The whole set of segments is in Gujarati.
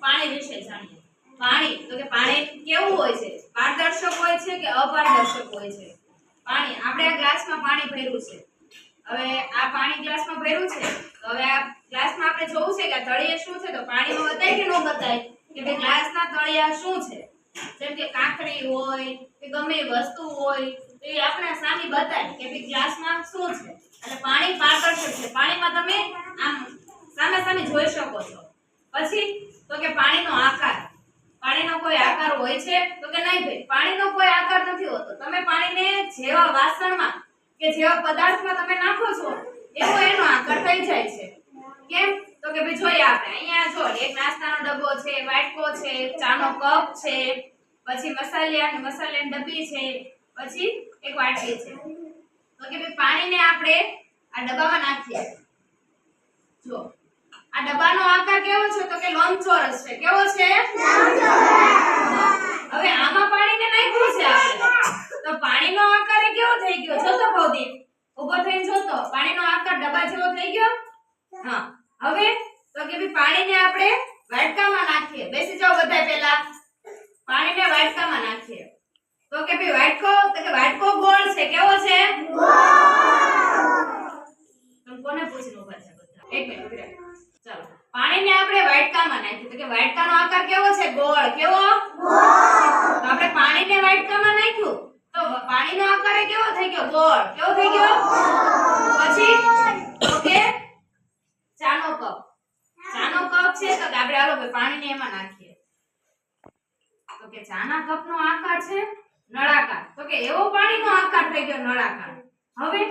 પાણી વિશે જાણીએ. પાણી, તો કે પાણી કેવું હોય છે? પારદર્શક હોય છે કે અપારદર્શક હોય છે? પાણી, આપણે આ ગ્લાસમાં પાણી ભર્યું છે. હવે આ પાણી ગ્લાસમાં ભર્યું છે? હવે આ ગ્લાસમાં આપણે જોવું છે કે આ તળિયે શું છે? તો પાણીમાં બતાય કે ન બતાય? કે ભાઈ ગ્લાસના તળિયા શું છે? જેમ કે કાંકરી હોય, કે ગમે વસ્તુ હોય, તો એ આપણા સામે બતાય કે ભાઈ ગ્લાસમાં શું છે? અને પાણી પારદર્શક છે. પાણીમાં તમે આમ સામે સામે જોઈ શકો છો પછી તો કે પાણીનો આકાર પાણીનો કોઈ આકાર હોય છે તો કે નહીં ભાઈ પાણીનો કોઈ આકાર નથી હોતો તમે પાણીને જેવા વાસણમાં કે જેવા પદાર્થમાં તમે નાખો છો, એવો એનો આકાર થઈ જાય છે. કેમ? તો કે ભાઈ જોઈએ આપણે, અહીંયા જો, એક નાસ્તાનો ડબ્બો છે, વાટકો છે ચાનો કપ છે, પછી મસાલિયા મસાલાની ડબ્બી છે, પછી એક વાટકી છે. તો કે ભાઈ પાણીને આપણે આ ડબ્બામાં નાખીએ. જો, આ ડબ્બાનો આકાર કેવો છે? તો કે લંબચોરસ છે. કેવો છે હવે આમાં પાણીને નાખ્યું છે આપણે તો પાણીનો આકાર એ કેવો થઈ ગયો જોતો ભૌતિક થઈને પાણીનો આકાર ડબ્બા જેવો થઈ ગયો. હા, હવે તો કે ભઈ પાણીને આપણે વાટકામાં નાખીએ. બેસી જાઓ બધા પહેલા. પાણીને વાટકામાં નાખીએ. તો કે ભઈ વાટકો તો કે વાટકો ગોળ છે, કેવો છે? તમે કોને પૂછીને ઊભા છે બધા? એક મિનિટ ચાલો. પાણીને આપણે વાટકામાં નાખ્યું તો કે વાટકાનો આકાર કેવો છે? ગોળ. કેવો? તો આપણે પાણીને વાટકામાં નાખ્યું. તો પાણીનો આકાર કેવો થઈ ગયો? ગોળ. કેવો થઈ ગયો પછી તો કે ચાનો કપ ચાનો છે તો આપણે હાલો ભાઈ પાણીને એમાં નાખીએ. તો કે ચાના કપનો આકાર છે નળાકાર. તો કે એવો પાણીનો આકાર થઈ ગયો નળાકાર. હવે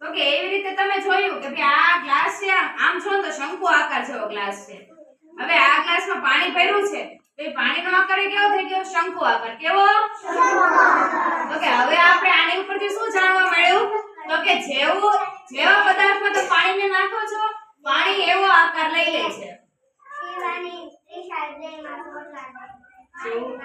તો કે એવી રીતે તમે જોયું કે ભાઈ આ ગ્લાસ છે, આમ છો તો શંકુ આકાર જેવો ગ્લાસ છે. હવે આ ગ્લાસમાં પાણી ભર્યું છે, તો એ પાણીનો આકાર કેવો થઈ ગયો? શંકુ આકાર. કેવો? તો કે હવે આપણે આની ઉપરથી શું જાણવા મળ્યું? તો કે જેવું જેવા પદાર્થમાં તમે પાણીને નાખો છો, પાણી એવો આકાર લઈ લે છે. 行。吗